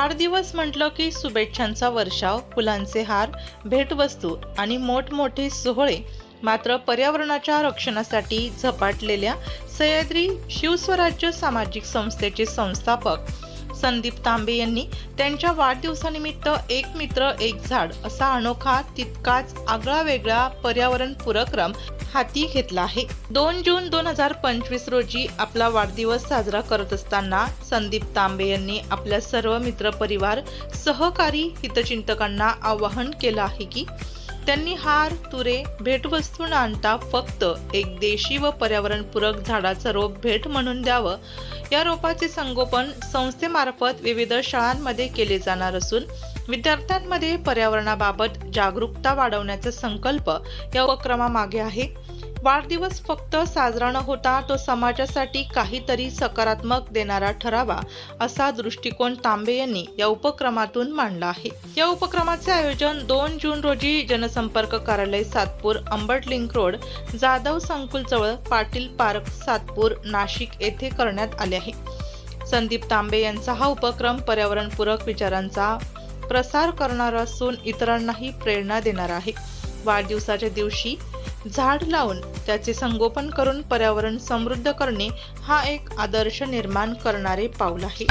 वाढदिवस म्हटलं की शुभेच्छांचा वर्षाव फुलांचे हार भेटवस्तू आणि मोठमोठे सोहळे मात्र पर्यावरणाच्या रक्षणासाठी झपाटलेल्या सह्याद्री शिवस्वराज्य सामाजिक संस्थेचे संस्थापक संदीप तांबे यांनी त्यांच्या वाढदिवसानिमित्त एक मित्र एक झाड असा अनोखा तितकाच आगळा वेगळा पर्यावरण पुरक्रम हाती घेतला आहे. दोन जून दोन हजार पंचवीस रोजी आपला वाढदिवस साजरा करत असताना संदीप तांबे यांनी आपल्या सर्व मित्रपरिवार सहकारी हितचिंतकांना आवाहन केलं आहे की त्यांनी हार तुरे भेटवस्तू न आणता फक्त एक देशी व पर्यावरणपूरक झाडाचं रोप भेट म्हणून द्यावं. या रोपाचे संगोपन संस्थेमार्फत विविध शाळांमध्ये केले जाणार असून विद्यार्थ्यांमध्ये पर्यावरणाबाबत जागरूकता वाढवण्याचा संकल्प या उपक्रमामागे आहे. वाढदिवस फक्त साजरा न होता तो समाजासाठी काहीतरी सकारात्मक देणारा ठरावा असा दृष्टिकोन तांबे यांनी या उपक्रमातून मांडला आहे. या उपक्रमाचे आयोजन दोन जून रोजी जनसंपर्क कार्यालय सातपूर अंबट लिंक रोड जाधव संकुल जवळ पाटील पार्क सातपूर नाशिक येथे करण्यात आले आहे. संदीप तांबे यांचा हा उपक्रम पर्यावरणपूरक विचारांचा प्रसार करणारा असून इतरांनाही प्रेरणा देणार आहे. वाढदिवसाच्या दिवशी झाड लावून त्याचे संगोपन करून पर्यावरण समृद्ध करणे हा एक आदर्श निर्माण करणारे पाऊल आहे.